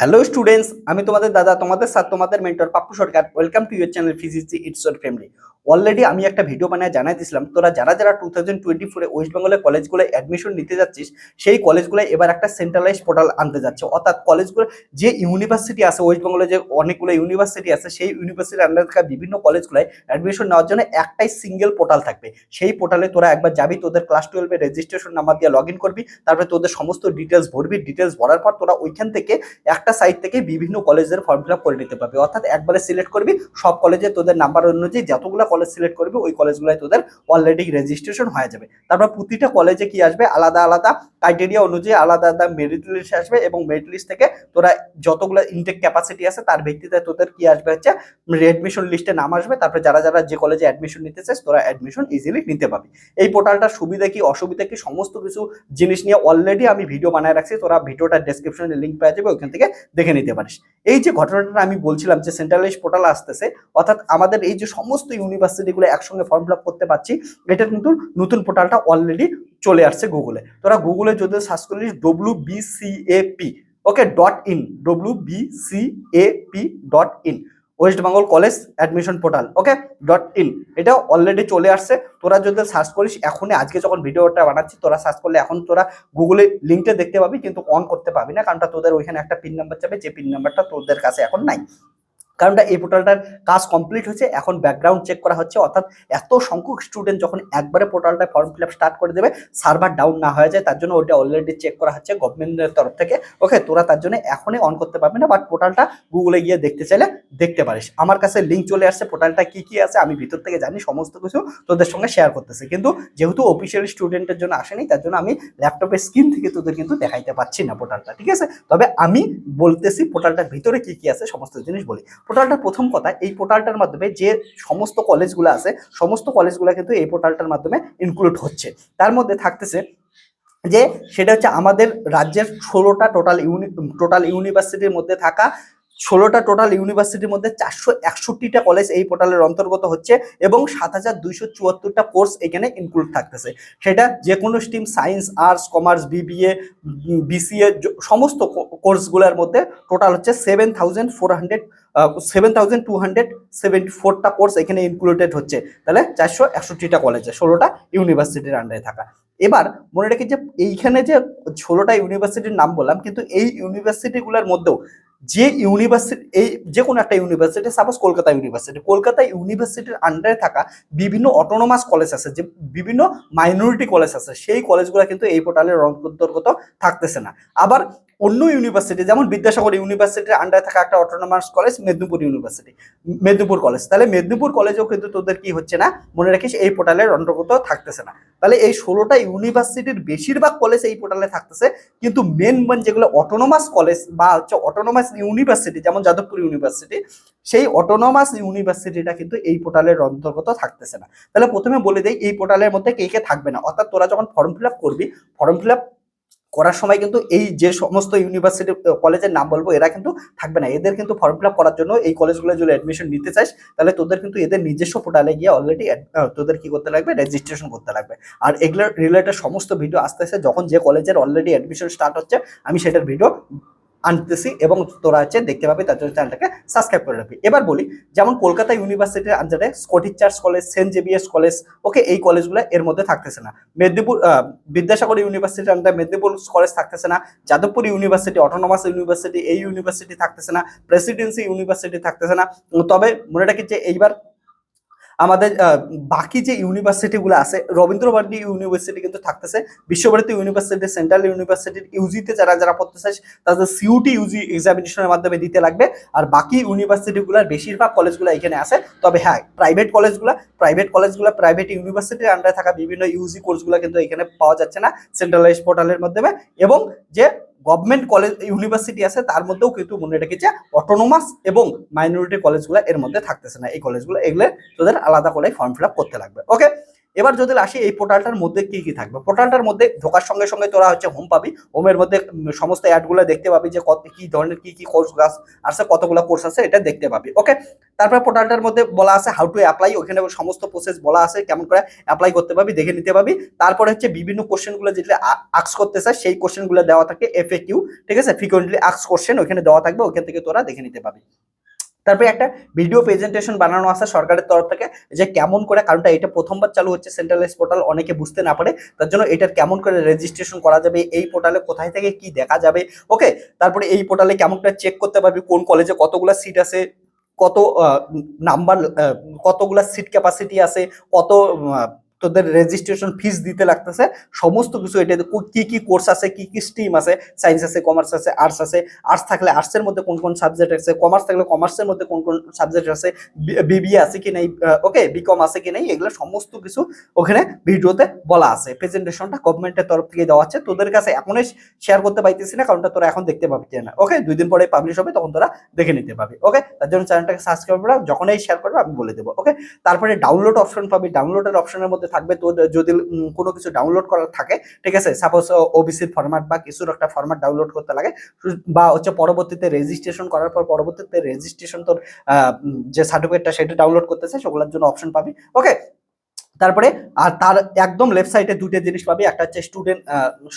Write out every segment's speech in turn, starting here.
Hello students আমি তোমাদের দাদা, তোমাদের সাথে তোমাদের mentor Pappu Sarkar. Welcome to your channel physics it's family already আমি একটা ভিডিও বানিয়ে জানাই দিয়েছিলাম। তোরা যারা যারা টু থাউজেন্ড টোয়েন্টি ফোরে ওয়েস্ট বেঙ্গলের কলেজগুলো অ্যাডমিশন নিতে যাচ্ছিস, সেই কলেজগুলো এবার একটা সেন্ট্রালাইজ পোর্টাল আনতে যাচ্ছে। অর্থাৎ কলেজগুলো যে ইউনিভার্সিটি আছে ওয়েস্ট বেঙ্গলে যে অনেকগুলো ইউনিভার্সিটি আছে, সেই ইউনিভার্সিটির আন্ডারে থাকা বিভিন্ন কলেজগুলোয় অ্যাডমিশন নেওয়ার জন্য একটাই সিঙ্গেল পোর্টাল থাকবে। সেই পোর্টালে তোরা একবার যাবি, তোদের ক্লাস টুয়েলভে রেজিস্ট্রেশন নাম্বার দিয়ে লগ ইন করবি, তারপরে তোদের সমস্ত ডিটেলস ভরবি। ডিটেলস ভরার পর তোরা ওইখান থেকে একটা সাইট থেকে বিভিন্ন কলেজের ফর্ম ফিল আপ করে নিতে পারবি। অর্থাৎ একবারে সিলেক্ট করবি, সব কলেজে তোদের নাম্বার অনুযায়ী যতগুলো কলেজ সিলেক্ট করবি, ওই কলেজগুলোয় তোদের অলরেডি রেজিস্ট্রেশন হয়ে যাবে। তারপর প্রতিটা কলেজে কি আসবে? আলাদা আলাদা ক্রাইটেরিয়া অনুযায়ী আলাদা আলাদা মেরিট লিস্ট আসবে এবং মেরিট লিস্ট থেকে তোরা যতগুলো ইনটেক ক্যাপাসিটি আছে, তার ভিত্তিতে তোদের কি আসবে হচ্ছে রেডমিশন লিস্টে নাম আসবে। তারপরে যারা যারা যে কলেজে অ্যাডমিশন নিতে চাস তোরা অ্যাডমিশন ইজিলি নিতে পারবি এই পোর্টালটার সুবিধা কি, অসুবিধা কি, সমস্ত কিছু জিনিস নিয়ে অলরেডি আমি ভিডিও বানায় রাখছি। তোরা ভিডিওটার ডেসক্রিপশনে লিঙ্ক পেয়ে যাবে, ওইখান থেকে দেখে নিতে পারিস। এই যে ঘটনাটা আমি বলছিলাম যে সেন্ট্রালাইজ পোর্টাল আসতেছে, অর্থাৎ আমাদের এই যে সমস্ত ইউনিভার্সিটিগুলো একসঙ্গে ফর্ম ফিল আপ করতে পারছি, এটা কিন্তু নতুন পোর্টালটা অলরেডি চলে আসছে গুগলে তোরা গুগলে যদি সার্চ করিস W okay dot in W dot in West Bengal college admission portal okay dot in এটা অলরেডি চলে আসছে। তোরা যদি সার্চ করিস, এখনই আজকে যখন ভিডিওটা বানাচ্ছি, তোরা সার্চ করলে এখন তোরা গুগলে লিঙ্কটা দেখতে পাবি, কিন্তু অন করতে পাবি না কারণটা তোদের ওইখানে একটা পিন নাম্বার যাবে যে পিন নাম্বারটা তোদের কাছে এখন নাই। কারণটা এই পোর্টালটার কাজ কমপ্লিট হয়েছে, এখন ব্যাকগ্রাউন্ড চেক করা হচ্ছে, অর্থাৎ এত সংখ্যক স্টুডেন্ট যখন একবারে পোর্টালটা ফর্ম ফিল স্টার্ট করে দেবে সার্ভার ডাউন না হয়ে যায়, তার জন্য ওটা অলরেডি চেক করা হচ্ছে গভর্নমেন্টের তরফ থেকে। ওকে তোরা তার জন্য এখনই অন করতে পারবি না বাট পোর্টালটা গুগলে গিয়ে দেখতে চাইলে দেখতে পারিস। আমার কাছে লিঙ্ক চলে আসছে পোর্টালটা কি কি আছে, আমি ভিতর থেকে জানি, সমস্ত কিছু তোদের সঙ্গে শেয়ার করতেছি। কিন্তু যেহেতু অফিসিয়াল স্টুডেন্টের জন্য আসেনি, তার জন্য আমি ল্যাপটপের স্ক্রিন থেকে তোদের কিন্তু দেখাইতে পাচ্ছি না পোর্টালটা ঠিক আছে? তবে আমি বলতেছি পোর্টালটার ভিতরে কি কি আছে, সমস্ত জিনিস বলি। পোর্টালটার প্রথম কথা, এই পোর্টালটার মাধ্যমে যে সমস্ত কলেজগুলো আছে, সমস্ত কলেজগুলো কিন্তু এই পোর্টালটার মাধ্যমে ইনক্লুড হচ্ছে। তার মধ্যে থাকতেছে যে সেটা হচ্ছে আমাদের রাজ্যের ষোলোটা টোটাল ইউনি টোটাল ইউনিভার্সিটির মধ্যে থাকা ষোলোটা টোটাল ইউনিভার্সিটির মধ্যে চারশো একষট্টিটা কলেজ এই পোর্টালের অন্তর্গত হচ্ছে এবং সাত হাজার দুইশো চুয়াত্তরটা কোর্স এখানে ইনক্লুড থাকতেছে। সেটা যে কোনো stream science arts commerce BBA BCA সমস্ত কোর্সগুলোর মধ্যে টোটাল হচ্ছে seven thousand four hundred seven thousand two hundred seventy ফোরটা কোর্স এখানে ইনক্লুডেড হচ্ছে। তাহলে চারশো একষট্টিটা কলেজে ষোলোটা ইউনিভার্সিটির আন্ডারে থাকা। এবার মনে রাখি যে এইখানে যে ষোলোটা ইউনিভার্সিটির নাম বললাম, কিন্তু এই ইউনিভার্সিটিগুলোর মধ্যেও যে ইউনিভার্সিটি এই যে কোনো একটা university suppose Kolkata university Kolkata ইউনিভার্সিটির আন্ডারে থাকা বিভিন্ন অটোনোমাস কলেজ আছে, যে বিভিন্ন মাইনরিটি কলেজ আছে, সেই কলেজগুলো কিন্তু এই পোর্টালের অন্তর্গত থাকতেছে না। আবার অন্য ইউনিভার্সিটি যেমন বিদ্যাসাগর ইউনিভার্সিটির আন্ডারে থাকা একটা autonomous college Medinipur university Medinipur college তাহলে মেদিনীপুর কলেজেও কিন্তু তোদের কি হচ্ছে না? মনে রাখিস এই পোর্টালের অন্তর্গত থাকতেছে না। তাহলে এই ষোলোটা ইউনিভার্সিটির বেশিরভাগ কলেজ এই পোর্টালে থাকতেছে, কিন্তু মেন মেন যেগুলো অটোনোমাস কলেজ বা হচ্ছে অটোনোমাস ইউনিভার্সিটি যেমন যাদবপুর ইউনিভার্সিটি সেই অটোনোমাস ইউনিভার্সিটিটা কিন্তু এই পোর্টালের অন্তর্গত থাকতেছে না। তাহলে প্রথমে বলে দেই, এই পোর্টালের মধ্যে কে কে থাকবে না? অর্থাৎ তোরা যখন ফর্ম ফিল করবি ফর্ম ফিল করার সময় কিন্তু এই যে সমস্ত ইউনিভার্সিটি কলেজের নাম বলব, এরা কিন্তু থাকবে না। এদের কিন্তু ফর্ম ফিল করার জন্য এই কলেজগুলো যদি অ্যাডমিশন নিতে চাইস তাহলে তোদের কিন্তু এদের নিজস্ব পোর্টালে গিয়ে অলরেডি তোদের কি করতে লাগবে? রেজিস্ট্রেশন করতে লাগবে। আর এগুলোর রিলেটেড সমস্ত ভিডিও আসতে আসতে যখন যে কলেজের অলরেডি অ্যাডমিশন স্টার্ট হচ্ছে, আমি সেটার ভিডিও আনতেছি এবং তোরা হচ্ছে দেখতে পাবি, তার জন্য চ্যানেলটাকে সাবস্ক্রাইব করে রাখবি। এবার বলি, যেমন কলকাতা ইউনিভার্সিটির আন্ডারে Scottish Church College Saint Xavier's college okay এই কলেজগুলো এর মধ্যে থাকতেছে না। মেদিনীপুর বিদ্যাসাগর ইউনিভার্সিটির আন্ডারে মেদিনীপুর কলেজ থাকতেছে না, যাদবপুর ইউনিভার্সিটি অটোনোমাস ইউনিভার্সিটি এই ইউনিভার্সিটি থাকতেছে না প্রেসিডেন্সি ইউনিভার্সিটি থাকতেছে না। তবে মনে রাখি যে এইবার আমাদের বাকি যে ইউনিভার্সিটিগুলো আছে, রবীন্দ্রভারতী ইউনিভার্সিটি কিন্তু থাকতেছে, বিশ্বভারতী ইউনিভার্সিটি সেন্ট্রাল ইউনিভার্সিটির ইউজিতে যারা যারা পড়তে চায় তাদের সিউটি ইউজি এক্সামিনেশনের মাধ্যমে দিতে লাগবে। আর বাকি ইউনিভার্সিটিগুলোর বেশিরভাগ কলেজগুলো এখানে আছে। তবে হ্যাঁ প্রাইভেট কলেজগুলো প্রাইভেট কলেজগুলো প্রাইভেট ইউনিভার্সিটির আন্ডারে থাকা বিভিন্ন ইউজি কোর্সগুলো কিন্তু এখানে পাওয়া যাচ্ছে না সেন্ট্রালাইজ পোর্টালের মাধ্যমে। এবং যে গভর্নমেন্ট কলেজ, ইউনিভার্সিটি আছে, তার মধ্যেও কিন্তু মনে রেখেছে অটোনোমাস এবং মাইনরিটি কলেজগুলো এর মধ্যে থাকতেছে না। এই কলেজগুলো এগুলো তোদের আলাদা করে ফর্ম ফিল করতে লাগবে। ওকে এবার যদি আসি, এই পোর্টালটার মধ্যে কি কি থাকবে? পোর্টালটার মধ্যে ঢোকার সঙ্গে সঙ্গে তোরা হচ্ছে হোম পাবি। হোমের মধ্যে সমস্ত অ্যাডগুলো দেখতে পাবি যে কত, কি ধরনের, কি কি কোর্স গাছ আছে, কতগুলো কোর্স আছে, এটা দেখতে পাবি। ওকে তারপরে পোর্টালটার মধ্যে বলা আছে হাউ টু অ্যাপ্লাই ওখানে সমস্ত প্রসেস বলা আছে, কেমন করে অ্যাপ্লাই করতে পারবি দেখে নিতে পারবি তারপরে হচ্ছে বিভিন্ন কোশ্চেনগুলো যেগুলো আক্স করতে চায় সেই কোশ্চেনগুলো দেওয়া থাকে এফ কিউ ঠিক আছে? ফ্রিকোয়েন্টলি আক্স কোশ্চেন ওখানে দেওয়া থাকবে, ওখান থেকে তোরা দেখে নিতে পাবি। তারপরে একটা ভিডিও প্রেজেন্টেশন বানানো আছে সরকারের তরফ থেকে যে কেমন করে, কারণটা এটা প্রথমবার চালু হচ্ছে সেন্ট্রালাইজ পোর্টাল অনেকে বুঝতে না পারে, তার জন্য এটার কেমন করে রেজিস্ট্রেশন করা যাবে, এই পোর্টালে কোথায় থেকে কি দেখা যাবে ওকে তারপরে এই পোর্টালে কেমন করে চেক করতে পারবি, কোন কলেজে কতগুলো সিট আছে, কত নাম্বার কতগুলা সিট ক্যাপাসিটি আছে, কত তোদের রেজিস্ট্রেশন ফিস দিতে লাগতেছে। সমস্ত কিছু এটা কি কি কোর্স আছে, কি কি স্ট্রিম আছে সায়েন্স আছে কমার্স আছে আর্টস আছে। আর্টস থাকলে আর্টসের মধ্যে কোন কোন সাবজেক্ট আছে? কমার্স থাকলে কমার্সের মধ্যে কোন কোন সাবজেক্ট আছে? বিবিএ আছে কি নাই? ওকে বিকম আছে কি নাই? এগুলো সমস্ত কিছু ওখানে ভিডিওতে বলা আছে। প্রেজেন্টেশনটা গভর্নমেন্টের তরফ থেকে দেওয়া আছে। তোদের কাছে এখনই শেয়ার করতে পাইতেছি না কারণটা তোরা এখন দেখতে পাবি না ওকে দুই দিন পরে পাবলিশ হবে, তখন তোরা দেখে নিতে পাবি। ওকে তার জন্য চ্যানেলটাকে সাবস্ক্রাইব করে যখনই শেয়ার করবে, আমি বলে দেবো। ওকে তারপরে ডাউনলোড অপশন পাবি। ডাউনলোডের অপশনের মধ্যে থাকবে তোর যদি কোনো কিছু ডাউনলোড করার থাকে, ঠিক আছে? সাপোজ ওবিসির ফরম্যাট বা কিছুর একটা ফরম্যাট ডাউনলোড করতে লাগে, বা হচ্ছে পরবর্তীতে রেজিস্ট্রেশন করার পর পরবর্তীতে রেজিস্ট্রেশন তোর যে সার্টিফিকেটটা সেটা ডাউনলোড করতেছে সেগুলোর জন্য অপশন পাবি ওকে তারপরে, আর তার একদম লেফট সাইডে দুটো জিনিস পাবি, একটা হচ্ছে স্টুডেন্ট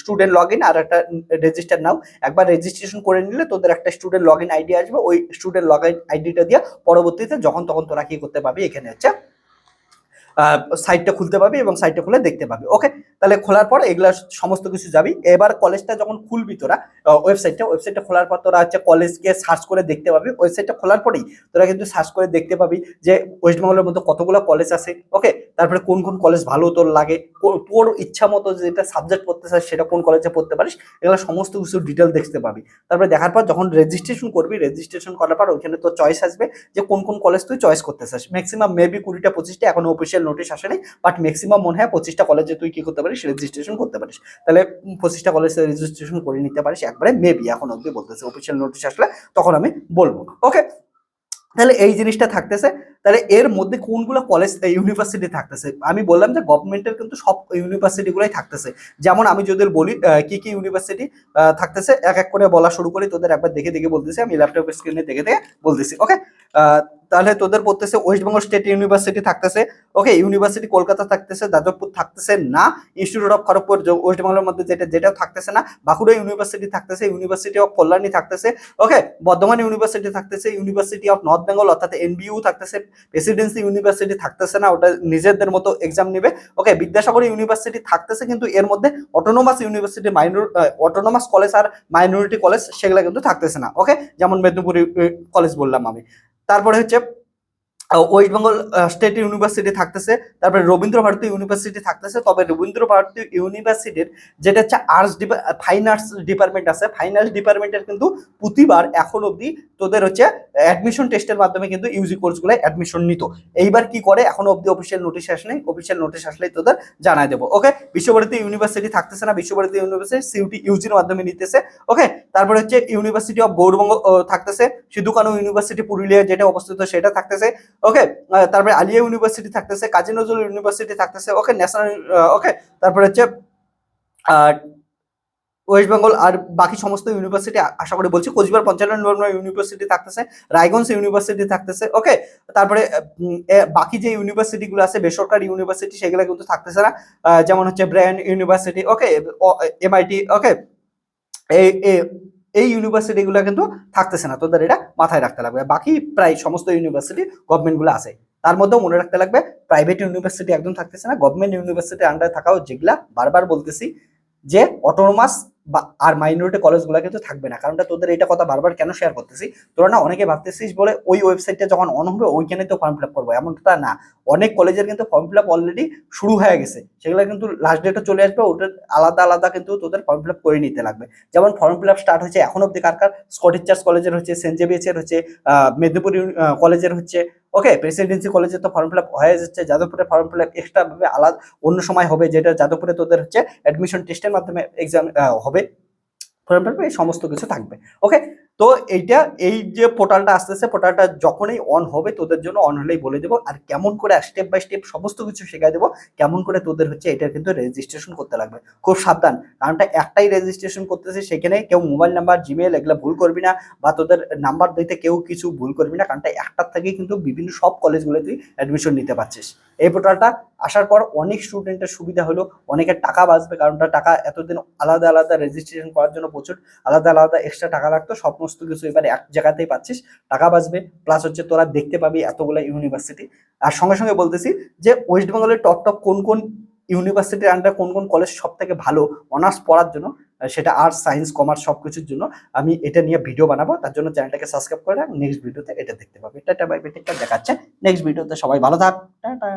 স্টুডেন্ট লগ ইন আর একটা রেজিস্টার নাও একবার রেজিস্ট্রেশন করে নিলে তোদের একটা স্টুডেন্ট লগ ইন আইডি আসবে, ওই স্টুডেন্ট লগ ইন আইডিটা দিয়ে পরবর্তীতে যখন তখন তোরা কি করতে পারবি, এখানে হচ্ছে সাইটটা খুলতে পাবি এবং সাইটটা খুলে দেখতে পাবি ওকে তাহলে খোলার পর এগুলা সমস্ত কিছু যাবি। এবার কলেজটা যখন খুলবি তোরা ওয়েবসাইটটা ওয়েবসাইটটা খোলার পর তোরা হচ্ছে কলেজকে সার্চ করে দেখতে পাবি। ওয়েবসাইটটা খোলার পরেই তোরা কিন্তু সার্চ করে দেখতে পাবি যে ওয়েস্ট বেঙ্গলের মধ্যে কতগুলো কলেজ আছে। ওকে তারপরে কোন কোন কলেজ ভালো তোর লাগে তোর ইচ্ছা মতো যেটা সাবজেক্ট পড়তে চাস সেটা কোন কলেজে পড়তে পারিস, এগুলো সমস্ত কিছু ডিটেল দেখতে পাবি। তারপরে দেখার পর যখন রেজিস্ট্রেশন করবি রেজিস্ট্রেশন করার পর ওইখানে তোর চয়েস আসবে যে কোন কোন কলেজ তুই চয়েস করতে চাস। ম্যাক্সিমাম মেবি কুড়িটা, পঁচিশটা এখন অফিসিয়াল নোটিশ আসেনি বাট ম্যাক্সিমাম মনে হয় পঁচিশটা কলেজে তুই কি করতে পারিস রেজিস্ট্রেশন করতে পারিস। তাহলে পঁচিশটা কলেজে রেজিস্ট্রেশন করে নিতে পারিস, একবারে মেবি এখন অব্দি বলতেছে অফিসিয়াল নোটিশ আসলে, তখন আমি বলব। ওকে তাহলে এই জিনিসটা থাকতেছে। তাহলে এর মধ্যে কোনগুলো কলেজ ইউনিভার্সিটি থাকতেছে? আমি বললাম যে গভর্নমেন্টের কিন্তু সব ইউনিভার্সিটিগুলোই থাকতেছে। যেমন আমি যদি বলি কি কি ইউনিভার্সিটি থাকতেছে? এক এক করে বলা শুরু করি, তোদের একবার দেখে দেখে বলতেছি। আমি ল্যাপটপ স্ক্রিনে দেখে দেখে বলতেছি ওকে তাহলে তোদের পড়তেছে ওয়েস্ট বেঙ্গল স্টেট ইউনিভার্সিটি থাকতেছে। ওকে ইউনিভার্সিটি কলকাতা থাকতেছে, যাদবপুর থাকতেছে না। ইনস্টিটিউট অফ খড়গপুর যে ওয়েস্ট বেঙ্গলের মধ্যে যেটা যেটাও থাকতেছে না বাঁকুড়া ইউনিভার্সিটি থাকতেছে ইউনিভার্সিটি অফ কল্যাণী থাকতেছে। ওকে বর্ধমান ইউনিভার্সিটি থাকতেছে ইউনিভার্সিটি অফ নর্থ বেঙ্গল অর্থাৎ এনবিইউ থাকতেছে। প্রেসিডেন্সি ইউনিভার্সিটি থাকতেছে না, ওটা নিজেদের মতো এক্সাম নেবে। ওকে বিদ্যাসাগর ইউনিভার্সিটি থাকতেছে কিন্তু এর মধ্যে autonomous university minor autonomous college আর মাইনরিটি কলেজ সেগুলো কিন্তু থাকতেছে না। ওকে যেমন মেদিনীপুর কলেজ বললাম আমি। তারপরে হচ্ছে ওয়েস্ট বেঙ্গল স্টেট ইউনিভার্সিটি থাকতেছে, তারপরে রবীন্দ্র ভারতী ইউনিভার্সিটি থাকতেছে, তবে রবীন্দ্র ভারতী ইউনিভার্সিটির যেটা হচ্ছে আর্টস ফাইন আর্টস ডিপার্টমেন্ট আছে ফাইন আর্টস ডিপার্টমেন্টের কিন্তু প্রতিবার এখন অবধি তোদের হচ্ছে অ্যাডমিশন টেস্টের মাধ্যমে কিন্তু ইউজি কোর্সগুলো অ্যাডমিশন নিত। এইবার কি করে? এখন অবধি অফিসিয়াল নোটিশ আসলে অফিসিয়াল নোটিশ আসলেই তোদের জানাই দেবো ওকে বিশ্বভারতী ইউনিভার্সিটি থাকতেছে না, বিশ্বভারতী ইউনিভার্সিটি সিউটি ইউজির মাধ্যমে নিতেছে ওকে তারপরে হচ্ছে ইউনিভার্সিটি অফ গৌরবঙ্গ থাকতেছে সিধু কানু ইউনিভার্সিটি পুরুলিয়া যেটা অবস্থিত সেটা থাকতেছে ওকে তারপরে আলিয়া ইউনিভার্সিটি থাকতেছে, কাজী নজরুল ইউনিভার্সিটি থাকতেছে ওকে ন্যাশনাল ওকে তারপরে হচ্ছে ওয়েস্ট বেঙ্গল আর বাকি সমস্ত ইউনিভার্সিটি আশা করি বলছি, কোচবিহার, পঞ্চানন ইউনিভার্সিটি থাকতেছে, রায়গঞ্জ ইউনিভার্সিটি থাকতেছে ওকে তারপরে বাকি যে ইউনিভার্সিটিগুলো আছে, বেসরকারি ইউনিভার্সিটি সেগুলো কিন্তু থাকতেছে না যেমন হচ্ছে brand university okay MIT okay এই এই ইউনিভার্সিটিগুলো কিন্তু থাকতেছে না। তোদের এটা মাথায় রাখতে লাগবে। বাকি প্রায় সমস্ত ইউনিভার্সিটি গভর্নমেন্টগুলো আছে। তার মধ্যেও মনে রাখতে লাগবে প্রাইভেট ইউনিভার্সিটি একদম থাকতেছে না। গভর্নমেন্ট ইউনিভার্সিটির আন্ডারে থাকাও যেগুলা বারবার বলতেছি যে অটোনোমাস বা আর মাইনরিটি কলেজগুলো কিন্তু থাকবে না। কারণটা তোদের এটা কথা বারবার কেন শেয়ার করতেছি? তোরা না অনেকে ভাবতেছিস বলে ওই ওয়েবসাইটটা যখন অন হবে ওইখানে তো ফর্ম ফিল আপ করব। এমনটা না। অনেক কলেজের কিন্তু ফর্ম ফিল আপ অলরেডি শুরু হয়ে গেছে। সেগুলো কিন্তু লাস্ট ডেটে চলে আসবে ওটার আলাদা আলাদা কিন্তু তোদের ফর্ম ফিল আপ করে নিতে লাগবে। যেমন ফর্ম ফিল আপ স্টার্ট হচ্ছে এখন অব্দি কার কার? স্কটিশ চার্চ কলেজের হচ্ছে সেন্ট জেভিয়ার্সের হচ্ছে মেদিনীপুর কলেজের হচ্ছে। ওকে প্রেসিডেন্সি কলেজে তো ফর্ম ফিল আপ হয়ে যাচ্ছে। যাদবপুরে ফর্ম ফিল আপ এক্সট্রাভাবে আলাদা, অন্য সময় হবে যেটা যাদবপুরে তোদের হচ্ছে অ্যাডমিশন টেস্টের মাধ্যমে এক্সাম হবে। ফর্ম ফিল আপ এই সমস্ত কিছু থাকবে। ওকে তো এইটা, এই যে পোর্টালটা আসতেছে পোর্টালটা যখনই অন হবে, তোদের জন্য অন হলেই বলে দেবো। আর কেমন করে স্টেপ বাই স্টেপ সমস্ত কিছু শেখাই দেবো, কেমন করে তোদের হচ্ছে এটার কিন্তু রেজিস্ট্রেশন করতে লাগবে। খুব সাবধান কারণটা একটাই রেজিস্ট্রেশন করতেছে, সেখানে কেউ মোবাইল নাম্বার জিমেল এগুলো ভুল করবি না, বা তোদের নাম্বার দিতে কেউ কিছু ভুল করবি না কারণটা একটার থেকে কিন্তু বিভিন্ন সব কলেজগুলো তুই অ্যাডমিশন নিতে পারছিস। এই পোর্টালটা আসার পর অনেক স্টুডেন্টের সুবিধা হলো, অনেকের টাকা বাঁচবে কারণটা টাকা এতদিন আলাদা আলাদা রেজিস্ট্রেশন করার জন্য প্রচুর, আলাদা আলাদা এক্সট্রা টাকা লাগতো সমস্ত কিছু এবার এক জায়গাতেই পাচ্ছিস, টাকা বাঁচবে প্লাস হচ্ছে তোরা দেখতে পাবি এতগুলো ইউনিভার্সিটি আর সঙ্গে সঙ্গে বলতেছি যে ওয়েস্ট বেঙ্গলের টপ টপ কোন কোন ইউনিভার্সিটির আন্ডার কোন কোন কলেজ সব থেকে ভালো অনার্স পড়ার জন্য সেটা আর্টস সায়েন্স কমার্স সব কিছুর জন্য আমি এটা নিয়ে ভিডিও বানাবো, তার জন্য চ্যানেলটাকে সাবস্ক্রাইব করে রাখ নেক্সট ভিডিওতে এটা দেখতে পাবে। টাটা বাই টেকটা দেখাচ্ছে নেক্সট ভিডিওতে সবাই ভালো থাক